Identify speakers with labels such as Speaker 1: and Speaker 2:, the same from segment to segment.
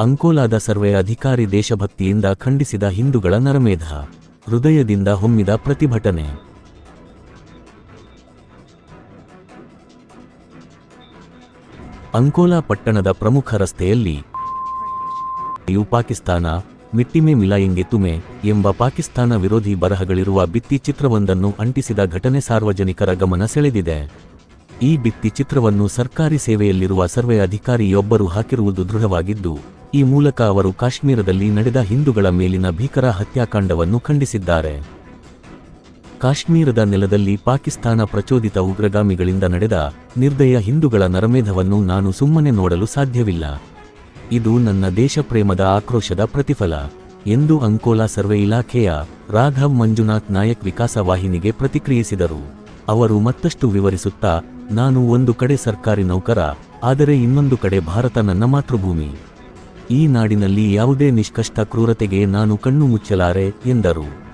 Speaker 1: ಅಂಕೋಲಾದ survey ಅಧಿಕಾರಿ ದೇಶಭಕ್ತಿಯಿಂದ ಖಂಡಿಸಿದ ಹಿಂದೂಗಳ ನರಮೇಧ, ಹೃದಯದಿಂದ ಹೊಮ್ಮಿದ ಪ್ರತಿಭಟನೆ. ಅಂಕೋಲಾ ಪಟ್ಟಣದ ಪ್ರಮುಖ ರಸ್ತೆಯಲ್ಲಿ ಪಾಕಿಸ್ತಾನ, ಮಿಟ್ಟಿಮೆ ಮಿಲಾಯಿಂಗೆ ತುಮೆ ಎಂಬ ಪಾಕಿಸ್ತಾನ ವಿರೋಧಿ ಬರಹಗಳಿರುವ ಭಿತ್ತಿ ಚಿತ್ರವೊಂದನ್ನು ಅಂಟಿಸಿದ ಘಟನೆ ಸಾರ್ವಜನಿಕರ ಗಮನ ಸೆಳೆದಿದೆ. ಈ ಭಿತ್ತಿ ಚಿತ್ರವನ್ನು ಸರ್ಕಾರಿ ಸೇವೆಯಲ್ಲಿರುವ ಸರ್ವೆ ಅಧಿಕಾರಿಯೊಬ್ಬರು ಹಾಕಿರುವುದು ದೃಢವಾಗಿದ್ದು, ಈ ಮೂಲಕ ಅವರು ಕಾಶ್ಮೀರದಲ್ಲಿ ನಡೆದ ಹಿಂದೂಗಳ ಮೇಲಿನ ಭೀಕರ ಹತ್ಯಾಕಾಂಡವನ್ನು ಖಂಡಿಸಿದ್ದಾರೆ. ಕಾಶ್ಮೀರದ ನೆಲದಲ್ಲಿ ಪಾಕಿಸ್ತಾನ ಪ್ರಚೋದಿತ ಉಗ್ರಗಾಮಿಗಳಿಂದ ನಡೆದ ನಿರ್ದಯ ಹಿಂದೂಗಳ ನರಮೇಧವನ್ನು ನಾನು ಸುಮ್ಮನೆ ನೋಡಲು ಸಾಧ್ಯವಿಲ್ಲ. ಇದು ನನ್ನ ದೇಶಪ್ರೇಮದ ಆಕ್ರೋಶದ ಪ್ರತಿಫಲ, ಎಂದು ಅಂಕೋಲಾ ಸರ್ವೆ ಇಲಾಖೆಯ ರಾಘವ್ ಮಂಜುನಾಥ್ ನಾಯಕ್ ವಿಕಾಸ ವಾಹಿನಿಗೆ ಪ್ರತಿಕ್ರಿಯಿಸಿದರು. ಅವರು ಮತ್ತಷ್ಟು ವಿವರಿಸುತ್ತಾ ನಾನು ಒಂದು ಕಡೆ ಸರ್ಕಾರಿ ನೌಕರ, ಆದರೆ ಇನ್ನೊಂದು ಕಡೆ ಭಾರತ ನನ್ನ ಮಾತೃಭೂಮಿ. ಈ ನಾಡಿನಲ್ಲಿ ಯಾವುದೇ ನಿಷ್ಕಷ್ಟ ಕ್ರೂರತೆಗೆ ನಾನು ಕಣ್ಣು ಮುಚ್ಚಲಾರೆ, ಎಂದರು.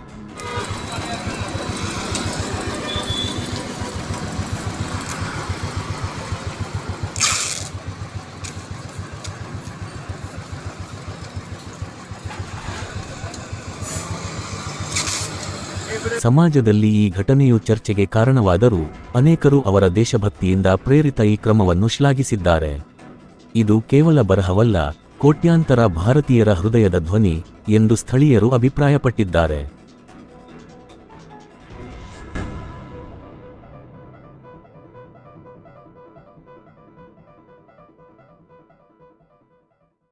Speaker 1: ಸಮಾಜದಲ್ಲಿ ಈ ಘಟನೆಯು ಚರ್ಚೆಗೆ ಕಾರಣವಾದರೂ ಅನೇಕರು ಅವರ ದೇಶಭಕ್ತಿಯಿಂದ ಪ್ರೇರಿತ ಈ ಕ್ರಮವನ್ನು ಶ್ಲಾಘಿಸಿದ್ದಾರೆ. ಇದು ಕೇವಲ ಬರಹವಲ್ಲ, ಕೋಟ್ಯಾಂತರ ಭಾರತೀಯರ ಹೃದಯದ ಧ್ವನಿ ಎಂದು ಸ್ಥಳೀಯರು ಅಭಿಪ್ರಾಯಪಟ್ಟಿದ್ದಾರೆ.